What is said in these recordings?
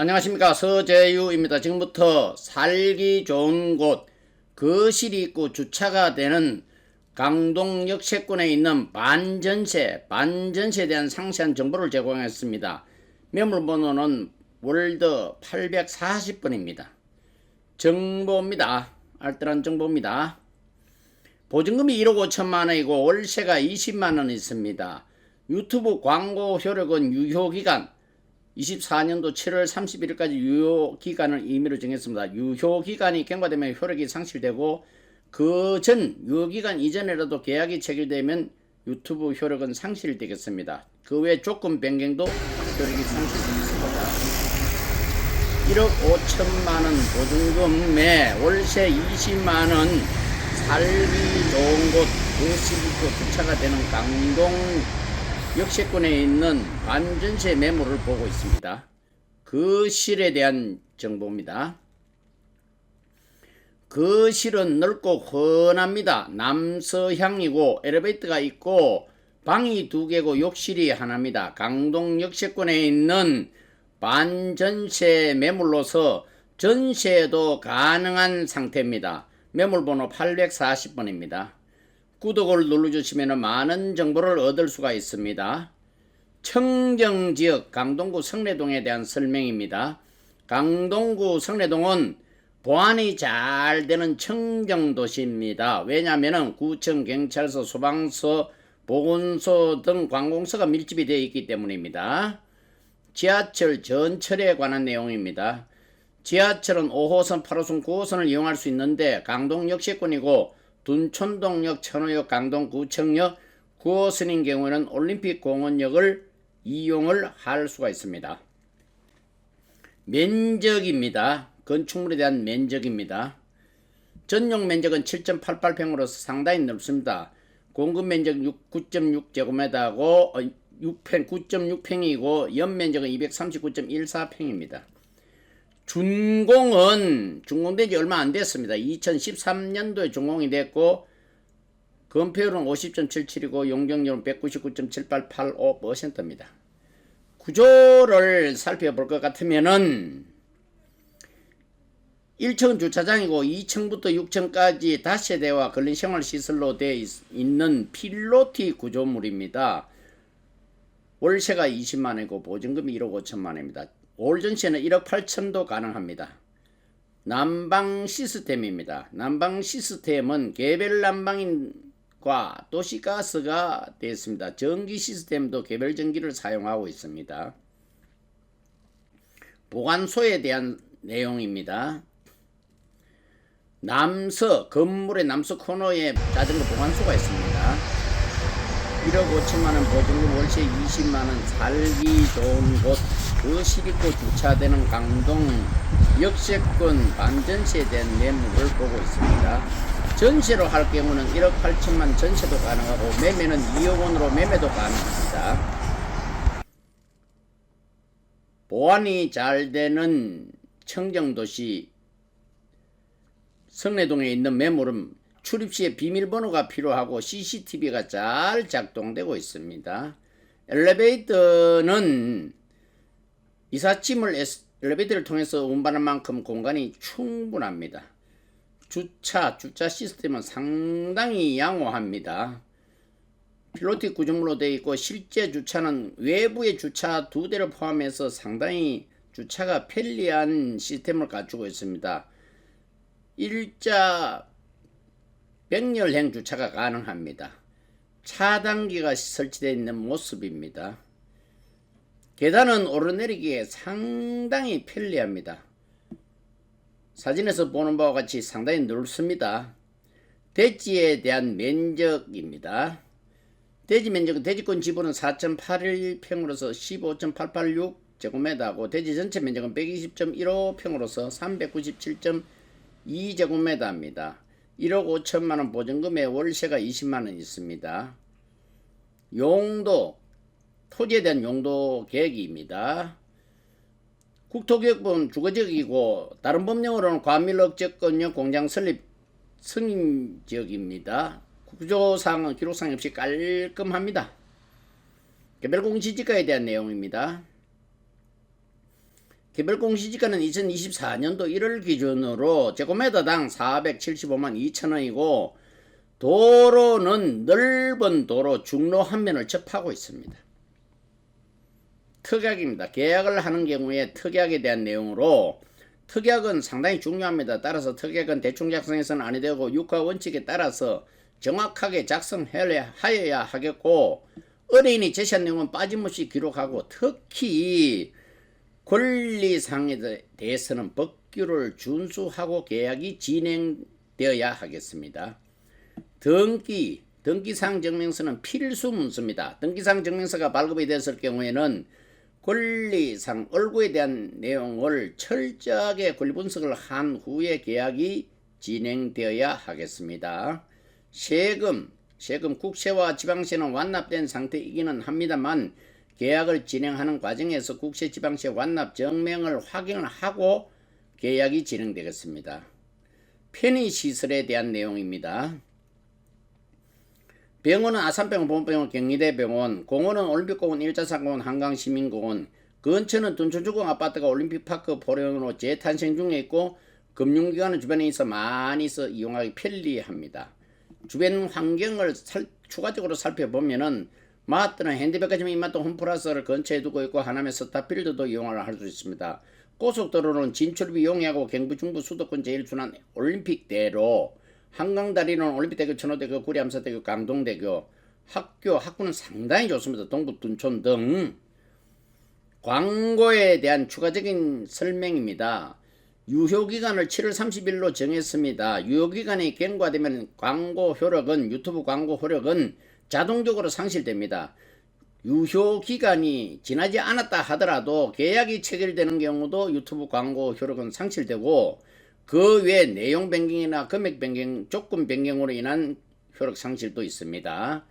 안녕하십니까 서재유입니다. 지금부터 살기 좋은 곳 거실이 있고 주차가 되는 강동 역세권에 있는 반전세 반전세에 대한 상세한 정보를 제공했습니다. 매물번호는 월드 840번입니다. 정보입니다. 알뜰한 정보입니다. 보증금이 1억 5천만 원이고 월세가 20만 원 있습니다. 유튜브 광고 효력은 유효기간 24년도 7월 31일까지 유효 기간을 임의로 정했습니다. 유효 기간이 경과되면 효력이 상실되고 그 전 유효 기간 이전이라도 계약이 체결되면 유튜브 효력은 상실되겠습니다. 그 외 조건 변경도 효력이 상실되겠습니다. 1억 5천만 원 보증금에 월세 20만 원 살기 좋은 곳 거실이고 주차가 되는 강동 역세권에 있는 반전세 매물을 보고 있습니다. 그 실에 대한 정보입니다. 그 실은 넓고 훤합니다. 남서향이고 엘리베이터가 있고 방이 두 개고 욕실이 하나입니다. 강동 역세권에 있는 반전세 매물로서 전세도 가능한 상태입니다. 매물번호 840번입니다. 구독을 눌러주시면 많은 정보를 얻을 수가 있습니다. 청정지역 강동구 성내동에 대한 설명입니다. 강동구 성내동은 보안이 잘 되는 청정도시입니다. 왜냐하면 구청, 경찰서, 소방서, 보건소 등 관공서가 밀집이 되어 있기 때문입니다. 지하철 전철에 관한 내용입니다. 지하철은 5호선, 8호선, 9호선을 이용할 수 있는데 강동 역세권이고 둔촌동역, 천호역, 강동구청역, 9호선인 경우에는 올림픽 공원역을 이용을 할 수가 있습니다. 면적입니다. 건축물에 대한 면적입니다. 전용 면적은 7.88평으로서 상당히 넓습니다. 공급 면적 9.6제곱미터고 6평 9.6평이고 연 면적은 239.14평입니다. 준공은 준공된 지 얼마 안 됐습니다. 2013년도에 준공이 됐고 건폐율은 50.77이고 용적률은 199.7885%입니다. 구조를 살펴볼 것 같으면은 1층 주차장이고 2층부터 6층까지 다세대와 근린생활시설로 되어 있- 있는 필로티 구조물입니다. 월세가 20만원이고 보증금이 1억 5천만원입니다. 올 전세는 1억 8천도 가능합니다. 난방 시스템입니다. 난방 시스템은 개별 난방인과 도시가스가 되어 있습니다. 전기 시스템도 개별 전기를 사용하고 있습니다. 보관소에 대한 내용입니다. 남서 건물의 남서 코너에 자전거 보관소가 있습니다. 1억 5천만 원 보증금 월세 20만 원 살기 좋은 곳 거실 있고 주차되는 강동 역세권 반전세에 대한 매물을 보고 있습니다. 전세로 할 경우는 1억 8천만 전세도 가능하고 매매는 2억 원으로 매매도 가능합니다. 보안이 잘 되는 청정도시 성내동에 있는 매물은 출입 시에 비밀번호가 필요하고 CCTV가 잘 작동되고 있습니다. 엘리베이터는 이삿짐을 엘리베이터를 통해서 운반할 만큼 공간이 충분합니다. 주차, 주차 시스템은 상당히 양호합니다. 필로티 구조물로 되어 있고 실제 주차는 외부의 주차 두 대를 포함해서 상당히 주차가 편리한 시스템을 갖추고 있습니다. 일자 백열행 주차가 가능합니다. 차단기가 설치되어 있는 모습입니다. 계단은 오르내리기에 상당히 편리합니다. 사진에서 보는 바와 같이 상당히 넓습니다. 대지에 대한 면적입니다. 대지 면적은 대지권 지분은 4.81평으로서 15.886 제곱미터고 대지 전체 면적은 120.15평으로서 397.2 제곱미터입니다. 1억 5천만 원 보증금에 월세가 20만 원 있습니다. 용도 토지에 대한 용도 계획입니다. 국토교육부는 주거지역이고 다른 법령으로는 과밀억제권역 공장 설립 승인 지역입니다. 구조상은 기록상 없이 깔끔합니다. 개별공시지가에 대한 내용입니다. 개별 공시지가는 2024년도 1월 기준으로 제곱미터당 475만 2천 원이고 도로는 넓은 도로 중로 한 면을 접하고 있습니다. 특약입니다. 계약을 하는 경우에 특약에 대한 내용으로 특약은 상당히 중요합니다. 따라서 특약은 대충 작성해서는 아니 되고 육하 원칙에 따라서 정확하게 작성하여야 하겠고 의뢰인이 제시한 내용은 빠짐없이 기록하고 특히 권리상에 대해서는 법규를 준수하고 계약이 진행되어야 하겠습니다. 등기, 등기상 증명서는 필수 문서입니다. 등기상 증명서가 발급이 됐을 경우에는 권리상 얼굴에 대한 내용을 철저하게 권리 분석을 한 후에 계약이 진행되어야 하겠습니다. 세금, 세금 국세와 지방세는 완납된 상태이기는 합니다만 계약을 진행하는 과정에서 국세 지방세 완납 증명을 확인을 하고 계약이 진행되겠습니다. 편의 시설에 대한 내용입니다. 병원은 아산병원, 보건병원, 경희대병원, 공원은 올림픽공원, 일자산공원, 한강시민공원, 근처는 둔촌주공 아파트가 올림픽파크 포령으로 재탄생 중에 있고 금융기관은 주변에 있어 많이 있어 이용하기 편리합니다. 주변 환경을 살, 추가적으로 살펴보면은 마트는 핸드백화점 이마트 홈플러스를 근처에 두고 있고 하남의 스타필드도 이용을 할 수 있습니다. 고속도로는 진출비 용이하고 경부 중부 수도권 제일 순환 올림픽대로 한강다리는 올림픽대교 천호대교 구리암사대교 강동대교 학교 학구는 상당히 좋습니다. 동북 둔촌 등 광고에 대한 추가적인 설명입니다. 유효기간을 7월 30일로 정했습니다. 유효기간이 경과되면 광고 효력은 유튜브 광고 효력은 자동적으로 상실됩니다. 유효기간이 지나지 않았다 하더라도 계약이 체결되는 경우도 유튜브 광고 효력은 상실되고 그 외 내용 변경이나 금액 변경, 조건 변경으로 인한 효력 상실도 있습니다.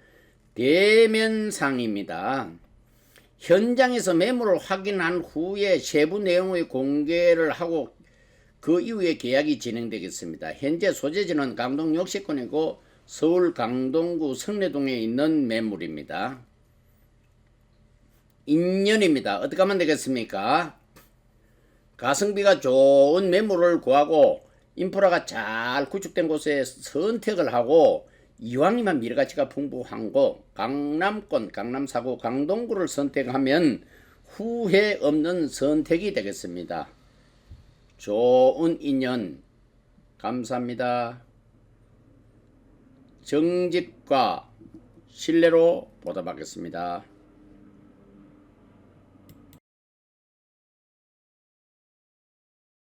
대면상입니다. 현장에서 매물을 확인한 후에 세부 내용의 공개를 하고 그 이후에 계약이 진행되겠습니다. 현재 소재지는 강동 역세권이고 서울 강동구 성내동에 있는 매물입니다. 인연입니다. 어떻게 하면 되겠습니까? 가성비가 좋은 매물을 구하고 인프라가 잘 구축된 곳에 선택을 하고 이왕이면 미래가치가 풍부한 곳 강남권 강남 사구 강동구를 선택하면 후회 없는 선택이 되겠습니다. 좋은 인연 감사합니다. 정직과 신뢰로 보답하겠습니다.